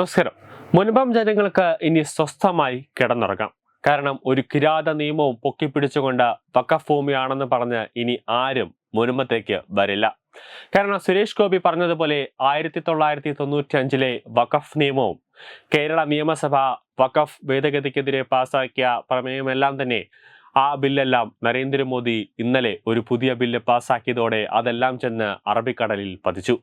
നമസ്കാരം. മുൻപം ജനങ്ങൾക്ക് ഇനി സ്വസ്ഥമായി കിടന്നുറങ്ങാം. കാരണം ഒരു കിരാത നിയമവും പൊക്കിപ്പിടിച്ചുകൊണ്ട് വഖഫ് ഭൂമിയാണെന്ന് പറഞ്ഞ് ഇനി ആരും മുൻപത്തേക്ക് വരില്ല. കാരണം സുരേഷ് ഗോപി പറഞ്ഞതുപോലെ ആയിരത്തി തൊള്ളായിരത്തി തൊണ്ണൂറ്റി അഞ്ചിലെ വഖഫ് നിയമവും കേരള നിയമസഭ വഖഫ് ഭേദഗതിക്കെതിരെ പാസാക്കിയ പ്രമേയമെല്ലാം തന്നെ ആ ബില്ലെല്ലാം നരേന്ദ്രമോദി ഇന്നലെ ഒരു പുതിയ ബില്ല് പാസാക്കിയതോടെ അതെല്ലാം ചെന്ന് അറബിക്കടലിൽ പതിച്ചു.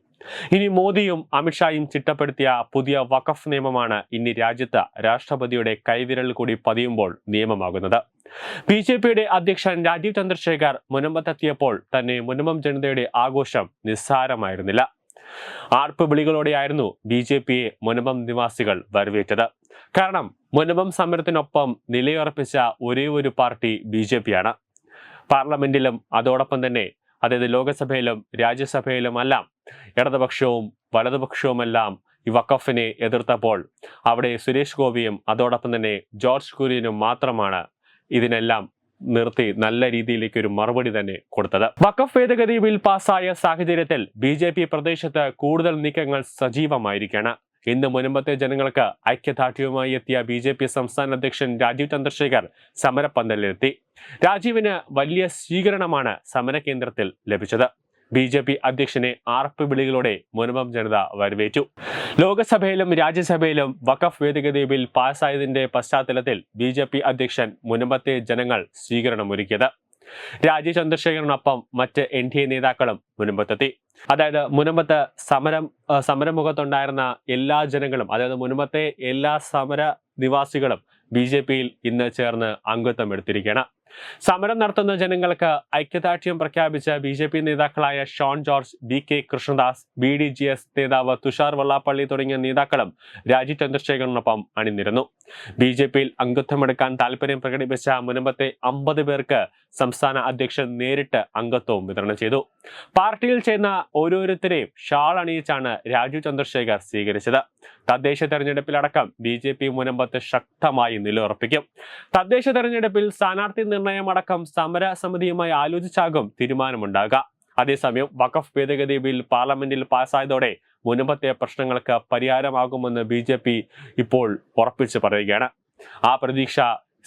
ഇനി മോദിയും അമിത്ഷായും ചിട്ടപ്പെടുത്തിയ പുതിയ വഖഫ് നിയമമാണ് ഇനി രാജ്യത്ത് രാഷ്ട്രപതിയുടെ കൈവിരൽ കൂടി പതിയുമ്പോൾ നിയമമാകുന്നത്. ബി ജെ പിയുടെ അധ്യക്ഷൻ രാജീവ് ചന്ദ്രശേഖർ മുനമ്പത്തെത്തിയപ്പോൾ തന്നെ മുനമ്പം ജനതയുടെ ആഘോഷം നിസ്സാരമായിരുന്നില്ല. ആർപ്പ് വിളികളോടെയായിരുന്നു ബി ജെ പിയെ മുനമ്പം നിവാസികൾ വരവേറ്റത്. കാരണം മുനമ്പം സമരത്തിനൊപ്പം നിലയുറപ്പിച്ച ഒരേ ഒരു പാർട്ടി ബി ജെ പിയാണ്. പാർലമെന്റിലും അതോടൊപ്പം തന്നെ അതായത് ലോകസഭയിലും രാജ്യസഭയിലുമെല്ലാം ഇടതുപക്ഷവും വലതുപക്ഷവുമെല്ലാം ഈ വഖഫിനെ എതിർത്തപ്പോൾ അവിടെ സുരേഷ് ഗോപിയും അതോടൊപ്പം തന്നെ ജോർജ് കുര്യനും മാത്രമാണ് ഇതിനെല്ലാം നിർത്തി നല്ല രീതിയിലേക്ക് ഒരു മറുപടി തന്നെ കൊടുത്തത്. വഖഫ് ഭേദഗതി ബിൽ പാസ്സായ സാഹചര്യത്തിൽ ബി ജെ പി പ്രദേശത്ത് കൂടുതൽ നീക്കങ്ങൾ സജീവമായിരിക്കണം ഇന്ന് മുൻപത്തെ ജനങ്ങൾക്ക് ഐക്യദാർഢ്യവുമായി എത്തിയ ബി ജെ പി സംസ്ഥാന അധ്യക്ഷൻ രാജീവ് ചന്ദ്രശേഖർ സമരപ്പന്തലിലെത്തി. രാജീവിന് വലിയ സ്വീകരണമാണ് സമരകേന്ദ്രത്തിൽ ലഭിച്ചത്. ബി ജെ പി അധ്യക്ഷനെ ആർപ്പ് വിളികളോടെ മുനമം ജനത വരവേറ്റു. ലോകസഭയിലും രാജ്യസഭയിലും വഖഫ് ഭേദഗതി ബിൽ പാസ്സായതിന്റെ പശ്ചാത്തലത്തിൽ ബി ജെ പി അധ്യക്ഷൻ മുനമ്പത്തെ ജനങ്ങൾ സ്വീകരണമൊരുക്കിയത്. രാജീവ് ചന്ദ്രശേഖരനൊപ്പം മറ്റ് എൻ ഡി എ നേതാക്കളും മുനമ്പത്തെത്തി. അതായത് മുനമ്പത്ത് സമരം സമരമുഖത്തുണ്ടായിരുന്ന എല്ലാ ജനങ്ങളും അതായത് മുനമ്പത്തെ എല്ലാ സമര നിവാസികളും ബി ജെ പിയിൽ ഇന്ന് ചേർന്ന് അംഗത്വം എടുത്തിരിക്കുകയാണ്. സമരം നടത്തുന്ന ജനങ്ങൾക്ക് ഐക്യദാർഢ്യം പ്രഖ്യാപിച്ച ബി ജെ പി നേതാക്കളായ Shone George B K Krishnadas B D J S നേതാവ് തുഷാർ വെള്ളാപ്പള്ളി തുടങ്ങിയ നേതാക്കളും രാജി ചന്ദ്രശേഖരനൊപ്പം അണിനിരന്നു. ബി ജെ പിയിൽ അംഗത്വമെടുക്കാൻ താല്പര്യം പ്രകടിപ്പിച്ച മുനമ്പത്തെ അമ്പത് പേർക്ക് സംസ്ഥാന അധ്യക്ഷൻ നേരിട്ട് അംഗത്വവും വിതരണം ചെയ്തു. പാർട്ടിയിൽ ചേർന്ന ഓരോരുത്തരെയും ഷാൾ അണിയിച്ചാണ് രാജു ചന്ദ്രശേഖർ സ്വീകരിച്ചത്. തദ്ദേശ തെരഞ്ഞെടുപ്പിലടക്കം ബി ജെ പി മുനമ്പത്ത് ശക്തമായി നിലയുറപ്പിക്കും. തദ്ദേശ തെരഞ്ഞെടുപ്പിൽ സ്ഥാനാർത്ഥി നിർണയമടക്കം സമര സമിതിയുമായി ആലോചിച്ചാകും തീരുമാനമുണ്ടാകുക. അതേസമയം വഖഫ് ഭേദഗതി ബിൽ പാർലമെന്റിൽ പാസ്സായതോടെ മുൻപത്തെ പ്രശ്നങ്ങൾക്ക് പരിഹാരമാകുമെന്ന് ബി ജെ പി ഇപ്പോൾ ഉറപ്പിച്ച് പറയുകയാണ്. ആ പ്രതീക്ഷ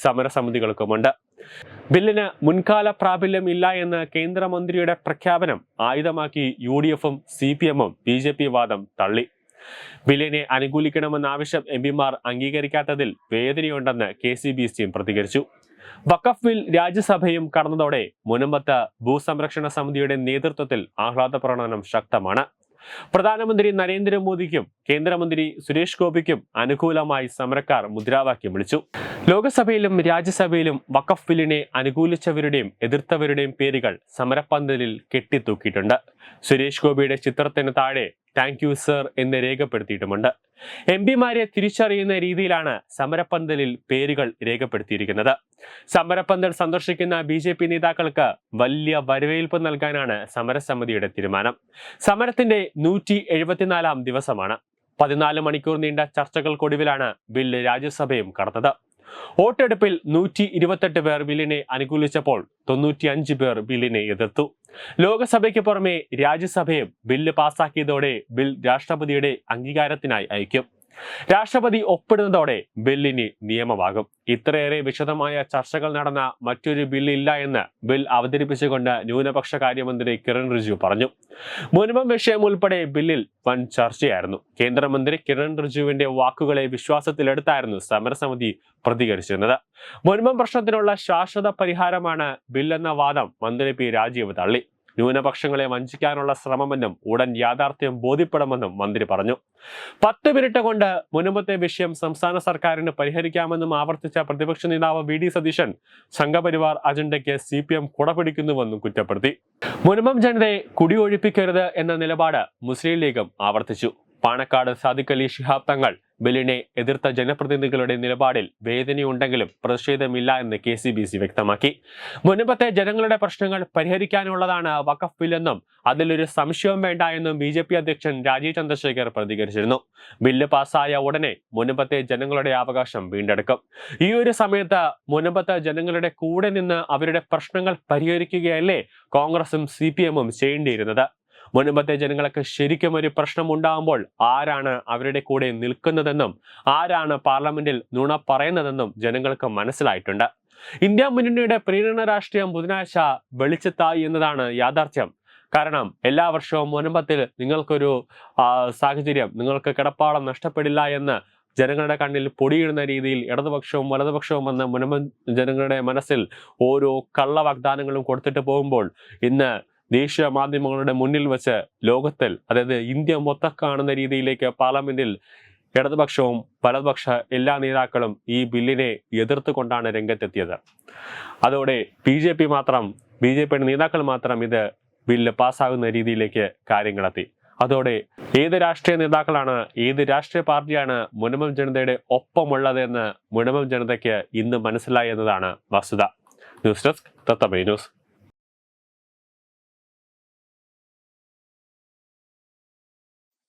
സമരസമിതികൾക്കുമുണ്ട്. ബില്ലിന് മുൻകാല പ്രാബല്യം ഇല്ല എന്ന് കേന്ദ്രമന്ത്രിയുടെ പ്രഖ്യാപനം ആയുധമാക്കി യു ഡി എഫും സി പി എമ്മും ബി ജെ പി വാദം തള്ളി. ബില്ലിനെ അനുകൂലിക്കണമെന്ന ആവശ്യം എം പിമാർ അംഗീകരിക്കാത്തതിൽ വേദനയുണ്ടെന്ന് കെ സി ബി സിയും പ്രതികരിച്ചു. വഖഫ് ബിൽ രാജ്യസഭയും കടന്നതോടെ മുനമ്പത്ത് ഭൂസംരക്ഷണ സമിതിയുടെ നേതൃത്വത്തിൽ ആഹ്ലാദ പ്രകടനം ശക്തമാണ്. പ്രധാനമന്ത്രി നരേന്ദ്രമോദിക്കും കേന്ദ്രമന്ത്രി സുരേഷ് ഗോപിക്കും അനുകൂലമായി സമരക്കാർ മുദ്രാവാക്യം വിളിച്ചു. ലോകസഭയിലും രാജ്യസഭയിലും വഖഫ് ബില്ലിനെ അനുകൂലിച്ചവരുടെയും എതിർത്തവരുടെയും പേരുകൾ സമരപ്പന്തലിൽ കെട്ടിത്തൂക്കിയിട്ടുണ്ട്. സുരേഷ് ഗോപിയുടെ ചിത്രത്തിന് താഴെ താങ്ക് യു സർ എന്ന് രേഖപ്പെടുത്തിയിട്ടുമുണ്ട്. എം പിമാരെ തിരിച്ചറിയുന്ന രീതിയിലാണ് സമരപ്പന്തലിൽ പേരുകൾ രേഖപ്പെടുത്തിയിരിക്കുന്നത്. സമരപ്പന്തൽ സന്ദർശിക്കുന്ന ബി ജെ പി നേതാക്കൾക്ക് വലിയ വരവേൽപ്പ് നൽകാനാണ് സമരസമിതിയുടെ തീരുമാനം. സമരത്തിന്റെ നൂറ്റി എഴുപത്തിനാലാം ദിവസമാണ്. പതിനാല് മണിക്കൂർ നീണ്ട ചർച്ചകൾക്കൊടുവിലാണ് ബില്ല് രാജ്യസഭയും കടന്നത്. വോട്ടെടുപ്പിൽ നൂറ്റി ഇരുപത്തെട്ട് പേർ ബില്ലിനെ അനുകൂലിച്ചപ്പോൾ തൊണ്ണൂറ്റിയഞ്ച് പേർ ബില്ലിനെ എതിർത്തു. ലോകസഭയ്ക്ക് പുറമെ രാജ്യസഭയും ബില്ല് പാസാക്കിയതോടെ ബിൽ രാഷ്ട്രപതിയുടെ അംഗീകാരത്തിനായി അയക്കും രാഷ്ട്രപതി ഒപ്പിടുന്നതോടെ ബില്ലിന് നിയമമാകും. ഇത്രയേറെ വിശദമായ ചർച്ചകൾ നടന്ന മറ്റൊരു ബില്ലില്ല എന്ന് ബിൽ അവതരിപ്പിച്ചുകൊണ്ട് ന്യൂനപക്ഷ കാര്യമന്ത്രി കിരൺ റിജു പറഞ്ഞു. മുൻപം വിഷയം ഉൾപ്പെടെ ബില്ലിൽ വൻ ചർച്ചയായിരുന്നു. കേന്ദ്രമന്ത്രി കിരൺ റിജുവിന്റെ വാക്കുകളെ വിശ്വാസത്തിലെടുത്തായിരുന്നു സമരസമിതി പ്രതികരിച്ചിരുന്നത്. മുൻപം പ്രശ്നത്തിനുള്ള ശാശ്വത പരിഹാരമാണ് ബില്ലെന്ന വാദം മന്ത്രി പി രാജീവ് തള്ളി. ന്യൂനപക്ഷങ്ങളെ വഞ്ചിക്കാനുള്ള ശ്രമമെന്നും ഉടൻ യാഥാർത്ഥ്യം ബോധ്യപ്പെടുമെന്നും മന്ത്രി പറഞ്ഞു. പത്ത് മിനിറ്റ് കൊണ്ട് മുൻപത്തെ വിഷയം സംസ്ഥാന സർക്കാരിന് പരിഹരിക്കാമെന്നും ആവർത്തിച്ച പ്രതിപക്ഷ നേതാവ് വി ഡി സതീശൻ സംഘപരിവാർ അജണ്ടയ്ക്ക് സി പി എം കുടപിടിക്കുന്നുവെന്നും കുറ്റപ്പെടുത്തി. മുനുമ്പം ജനതയെ കുടിയൊഴിപ്പിക്കരുത് എന്ന നിലപാട് മുസ്ലിം ലീഗും ആവർത്തിച്ചു. പാണക്കാട് സാദിഖ് അലി ശിഹാബ് തങ്ങൾ ബില്ലിനെ എതിർത്ത ജനപ്രതിനിധികളുടെ നിലപാടിൽ വേദനയുണ്ടെങ്കിലും പ്രതിഷേധമില്ല എന്ന് കെ സി ബി സി വ്യക്തമാക്കി. മുൻപത്തെ ജനങ്ങളുടെ പ്രശ്നങ്ങൾ പരിഹരിക്കാനുള്ളതാണ് വഖഫ് ബില്ലെന്നും അതിലൊരു സംശയവും വേണ്ട എന്നും ബി ജെ പി അധ്യക്ഷൻ രാജീവ് ചന്ദ്രശേഖർ പ്രതികരിച്ചിരുന്നു. ബില്ല് പാസ്സായ ഉടനെ മുൻപത്തെ ജനങ്ങളുടെ അവകാശം വീണ്ടെടുക്കും. ഈ ഒരു സമയത്ത് മുൻപത്തെ ജനങ്ങളുടെ കൂടെ നിന്ന് അവരുടെ പ്രശ്നങ്ങൾ പരിഹരിക്കുകയല്ലേ കോൺഗ്രസും സി പി എമ്മും ചെയ്യേണ്ടിയിരുന്നത്? മുൻപത്തെ ജനങ്ങൾക്ക് ശരിക്കും ഒരു പ്രശ്നം ഉണ്ടാകുമ്പോൾ ആരാണ് അവരുടെ കൂടെ നിൽക്കുന്നതെന്നും ആരാണ് പാർലമെന്റിൽ നുണ പറയുന്നതെന്നും ജനങ്ങൾക്ക് മനസ്സിലായിട്ടുണ്ട്. ഇന്ത്യ മുന്നണിയുടെ പ്രീരണ രാഷ്ട്രീയം ബുധനാഴ്ച വെളിച്ചത്തായി എന്നതാണ് യാഥാർത്ഥ്യം. കാരണം എല്ലാ വർഷവും മുൻപത്തിൽ നിങ്ങൾക്കൊരു സാഹചര്യം നിങ്ങൾക്ക് കിടപ്പാടം നഷ്ടപ്പെടില്ല എന്ന് ജനങ്ങളുടെ കണ്ണിൽ പൊടിയിടുന്ന രീതിയിൽ ഇടതുപക്ഷവും വലതുപക്ഷവും വന്ന് മുനമ്പ ജനങ്ങളുടെ മനസ്സിൽ ഓരോ കള്ള വാഗ്ദാനങ്ങളും കൊടുത്തിട്ട് പോകുമ്പോൾ ഇന്ന് ദേശീയ മാധ്യമങ്ങളുടെ മുന്നിൽ വെച്ച് ലോകത്തിൽ അതായത് ഇന്ത്യ മൊത്തം കാണുന്ന രീതിയിലേക്ക് പാർലമെന്റിൽ ഇടതുപക്ഷവും വലതുപക്ഷ എല്ലാ നേതാക്കളും ഈ ബില്ലിനെ എതിർത്തുകൊണ്ടാണ് രംഗത്തെത്തിയത്. അതോടെ ബി ജെ പി മാത്രം ബി ജെ പിയുടെ നേതാക്കൾ മാത്രം ഇത് ബില്ല് പാസ്സാകുന്ന രീതിയിലേക്ക് കാര്യങ്ങളെത്തി. അതോടെ ഏത് രാഷ്ട്രീയ നേതാക്കളാണ് ഏത് രാഷ്ട്രീയ പാർട്ടിയാണ് മുനമം ജനതയുടെ ഒപ്പമുള്ളതെന്ന് മുനമം ജനതയ്ക്ക് ഇന്ന് മനസ്സിലായി എന്നതാണ് വസ്തുത. News desk തത്തമേ news.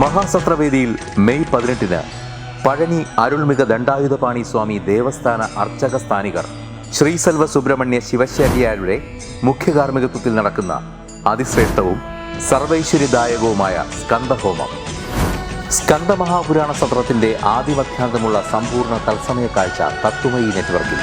മഹാസത്രവേദിയിൽ മെയ് പതിനെട്ടിന് പഴനി അരുൾമിക ദണ്ഡായുധപാണി സ്വാമി ദേവസ്ഥാന അർച്ചക സ്ഥാനികർ ശ്രീസെൽവ സുബ്രഹ്മണ്യ ശിവശാരിയാരുടെ മുഖ്യ കാർമ്മികത്വത്തിൽ നടക്കുന്ന അതിശ്രേഷ്ഠവും സർവൈശ്വര്യദായകവുമായ സ്കന്ദഹോമം സ്കന്ദമഹാപുരാണ സത്രത്തിന്റെ ആദ്യമധ്യാന്തമുള്ള സമ്പൂർണ തത്സമയ കാഴ്ച തത്വമയി നെറ്റ്വർക്കിൽ.